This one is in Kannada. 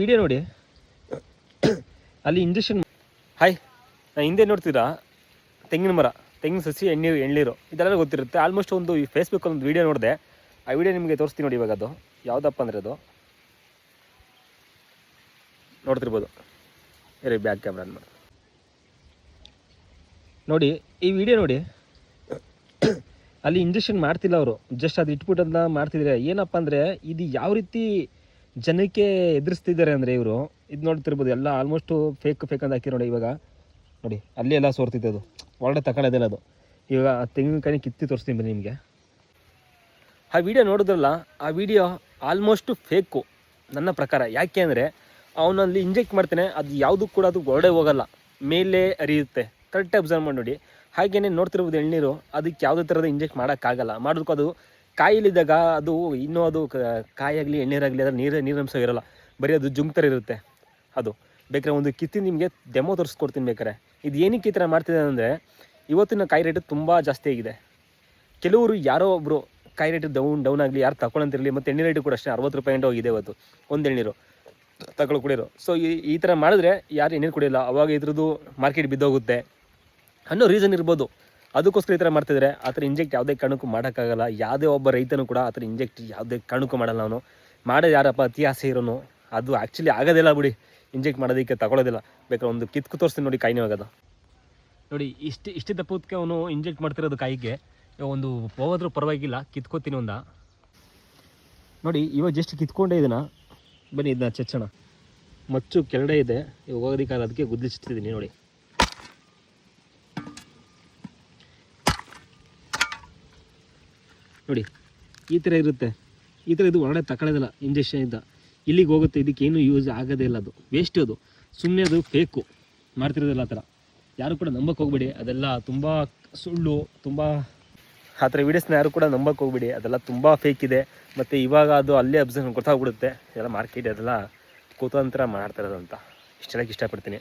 ವಿಡಿಯೋ ನೋಡಿ. ಅಲ್ಲಿ ಇಂಜೆಕ್ಷನ್ ಹಾಯ್ ನಾ ಹಿಂದೆ ನೋಡ್ತೀರಾ ತೆಂಗಿನ ಮರ ತೆಂಗಿನ ಸಸಿ ಎಣ್ಣೀರು ಎಳ್ನೀರು ಇದೆಲ್ಲ ಗೊತ್ತಿರುತ್ತೆ. ಆಲ್ಮೋಸ್ಟ್ ಒಂದು ಈ ಫೇಸ್ಬುಕ್ ಒಂದು ವಿಡಿಯೋ ನೋಡಿದೆ. ಆ ವಿಡಿಯೋ ನಿಮಗೆ ತೋರಿಸ್ತೀನಿ ನೋಡಿ ಇವಾಗ ಅದು. ಯಾವುದಪ್ಪ ಅಂದರೆ ಅದು? ನೋಡ್ತಿರ್ಬೋದು. ಇರಿ ಬ್ಯಾಕ್ ಕ್ಯಾಮ್ರಾ ಮಾಡಿ ನೋಡಿ. ಈ ವಿಡಿಯೋ ನೋಡಿ. ಅಲ್ಲಿ ಇಂಜೆಕ್ಷನ್ ಮಾಡ್ತಿಲ್ಲ ಅವರು. ಜಸ್ಟ್ ಅದು ಇಟ್ಬಿಟ್ಟದನ್ನ ಮಾಡ್ತಿದ್ರೆ. ಏನಪ್ಪ ಅಂದರೆ ಇದು ಯಾವ ರೀತಿ ಜನಕ್ಕೆ ಎದುರಿಸ್ತಿದ್ದಾರೆ ಅಂದರೆ ಇವರು. ಇದು ನೋಡ್ತಿರ್ಬೋದು, ಎಲ್ಲ ಆಲ್ಮೋಸ್ಟು ಫೇಕ್ ಫೇಕ್ ಅಂತ ಹಾಕಿ ನೋಡಿ ಇವಾಗ. ನೋಡಿ, ಅಲ್ಲಿ ಎಲ್ಲ ಸೋರ್ತಿದ್ದೆ ಅದು. ಒಳಗಡೆ ತಗೊಳ್ಳೋದಿಲ್ಲ ಅದು. ಇವಾಗ ತೆಂಗಿನಕಾಯಿ ಕಿತ್ತಿ ತೋರಿಸ್ತೀನಿ ಬನ್ನಿ ನಿಮಗೆ. ಆ ವಿಡಿಯೋ ನೋಡಿದ್ರಲ್ಲ, ಆ ವಿಡಿಯೋ ಆಲ್ಮೋಸ್ಟು ಫೇಕು ನನ್ನ ಪ್ರಕಾರ. ಯಾಕೆ ಅಂದರೆ, ಅವನಲ್ಲಿ ಇಂಜೆಕ್ಟ್ ಮಾಡ್ತಾನೆ, ಅದು ಯಾವುದೂ ಕೂಡ ಅದು ಹೊರಡೆ ಹೋಗಲ್ಲ. ಮೇಲೆ ಅರಿಯುತ್ತೆ ಕರೆಕ್ಟ್ ಅಬ್ಸರ್ವ್ ಮಾಡಿ ನೋಡಿ. ಹಾಗೆಯೇ ನೋಡ್ತಿರ್ಬೋದು ಎಳ್ನೀರು, ಅದಕ್ಕೆ ಯಾವುದೇ ಥರದ ಇಂಜೆಕ್ಟ್ ಮಾಡೋಕ್ಕಾಗಲ್ಲ. ಮಾಡೋದಕ್ಕೂ ಅದು ಕಾಯಿಲಿದ್ದಾಗ ಅದು ಇನ್ನೂ ಅದು ಕಾಯಾಗಲಿ, ಎಣ್ಣೀರಾಗಲಿ ಅದರ ನೀರು ನೀರಿನಂಶ ಇರಲ್ಲ. ಬರೀ ಅದು ಜುಂಕ್ ಥರ ಇರುತ್ತೆ. ಅದು. ಬೇಕಾದ್ರೆ ಒಂದು ಕಿತ್ತಿ ನಿಮಗೆ ಡೆಮೋ ತೋರಿಸ್ಕೊಡ್ತೀನಿ ಬೇಕಾರೆ ಇದು ಏನಕ್ಕೆ ಈ ಥರ ಮಾಡ್ತಿದೆ ಅಂದರೆ, ಇವತ್ತಿನ ಕಾಯಿ ರೇಟ್ ತುಂಬ ಜಾಸ್ತಿ ಆಗಿದೆ. ಕೆಲವರು ಯಾರೋ ಒಬ್ಬರು ಕಾಯಿ ರೇಟ್ ಡೌನ್ ಡೌನ್ ಆಗಲಿ, ಯಾರು ತಗೊಳ್ಳಂತಿರಲಿ ಮತ್ತು ಎಣ್ಣೆ ರೇಟು ಕೂಡ ಅಷ್ಟೇ ಅರವತ್ತು ರೂಪಾಯಿ ಎಂಟು ಹೋಗಿದೆ ಇವತ್ತು. ಒಂದು ಎಣ್ಣೀರು ತಗೊಳ್ಳೋ ಕುಡಿಯೋರು. ಸೊ ಈ ಈ ಥರ ಮಾಡಿದ್ರೆ ಯಾರು ಎಣ್ಣೀರು ಕುಡಿಯಲ್ಲ. ಅವಾಗ ಇದ್ರದ್ದು ಮಾರ್ಕೆಟ್ ಬಿದ್ದೋಗುತ್ತೆ ಅನ್ನೋ ರೀಸನ್ ಇರ್ಬೋದು. ಅದಕ್ಕೋಸ್ಕರ ಈ ಥರ ಮಾಡ್ತಿದ್ರೆ. ಆ ಥರ ಇಂಜೆಕ್ಟ್ ಯಾವುದೇ ಕಾರಣಕ್ಕೂ ಮಾಡೋಕ್ಕಾಗಲ್ಲ. ಯಾವುದೇ ಒಬ್ಬ ರೈತನೂ ಕೂಡ ಆ ಥರ ಇಂಜೆಕ್ಟ್ ಯಾವುದೇ ಕಾರಣಕ್ಕೂ ಮಾಡಲ್ಲ ಅವನು. ಮಾಡೋದು ಯಾರಪ್ಪ ಅತಿ ಆಸೆ ಇರೋನು? ಅದು ಆ್ಯಕ್ಚುಲಿ ಆಗೋದಿಲ್ಲ ಬಿಡಿ. ಇಂಜೆಕ್ಟ್ ಮಾಡೋದಕ್ಕೆ ತಗೊಳ್ಳೋದಿಲ್ಲ ಬೇಕಾದ್ರೆ ಒಂದು ಕಿತ್ಕು ತೋರಿಸ್ತೀನಿ ನೋಡಿ ಕಾಯಿನೇ ಹೋಗೋದು ನೋಡಿ, ಇಷ್ಟು ಇಷ್ಟು ದಪ್ಪಕ್ಕೆ ಅವನು ಇಂಜೆಕ್ಟ್ ಮಾಡ್ತಿರೋದು ಕಾಯಿಗೆ. ಒಂದು ಹೋಗೋದ್ರೂ ಪರವಾಗಿಲ್ಲ. ಕಿತ್ಕೋತೀನಿ ಒಂದ. ನೋಡಿ, ಇವಾಗ ಜಸ್ಟ್ ಕಿತ್ಕೊಂಡೇ ಇದನ್ನ. ಬನ್ನಿ, ಇದನ್ನ ಚಚ್ಚೋಣ. ಮಚ್ಚು ಕೆಳಗಡೆ ಇದೆ. ಇವಾಗ ಹೋಗೋದಕ್ಕಾಗಲ್ಲ ಅದಕ್ಕೆ ಗುದ್ದಿಸ್ತಿದ್ದೀನಿ ನೋಡಿ. ನೋಡಿ, ಈ ಥರ ಇರುತ್ತೆ. ಈ ಥರ ಇದು ಒಳಗಡೆ ತಗೊಳ್ಳೋದಿಲ್ಲ ಇಂಜೆಕ್ಷನ್ ಇದ್ದ ಇಲ್ಲಿಗೆ ಹೋಗುತ್ತೆ ಇದಕ್ಕೇನು ಯೂಸ್ ಆಗೋದೇ ಇಲ್ಲ ಅದು. ವೇಸ್ಟ್ ಅದು. ಸುಮ್ಮನೆ ಅದು ಫೇಕು ಮಾಡ್ತಿರೋದಿಲ್ಲ ಆ ಥರ ಯಾರು ಕೂಡ ನಂಬಕ್ಕೆ ಹೋಗ್ಬೇಡಿ, ಅದೆಲ್ಲ ತುಂಬ ಸುಳ್ಳು, ತುಂಬ ಆ ಥರ ವೀಡಿಯೋಸ್ನ ಯಾರು ಕೂಡ ನಂಬಕ್ಕೆ ಹೋಗ್ಬೇಡಿ, ಅದೆಲ್ಲ ತುಂಬ ಫೇಕ್ ಇದೆ. ಮತ್ತು ಇವಾಗ ಅದು ಅಲ್ಲೇ ಅಬ್ಸರ್ವ್ ಗೊತ್ತಾಗ್ಬಿಡುತ್ತೆ. ಎಲ್ಲ ಮಾರ್ಕೆಟ್ ಅದೆಲ್ಲ ಕುತಂತ್ರ ಮಾಡ್ತಾ ಇರೋದು ಅಂತ. ಇಷ್ಟು ಹೇಳಕ್ಕೆ ಇಷ್ಟಪಡ್ತೀನಿ.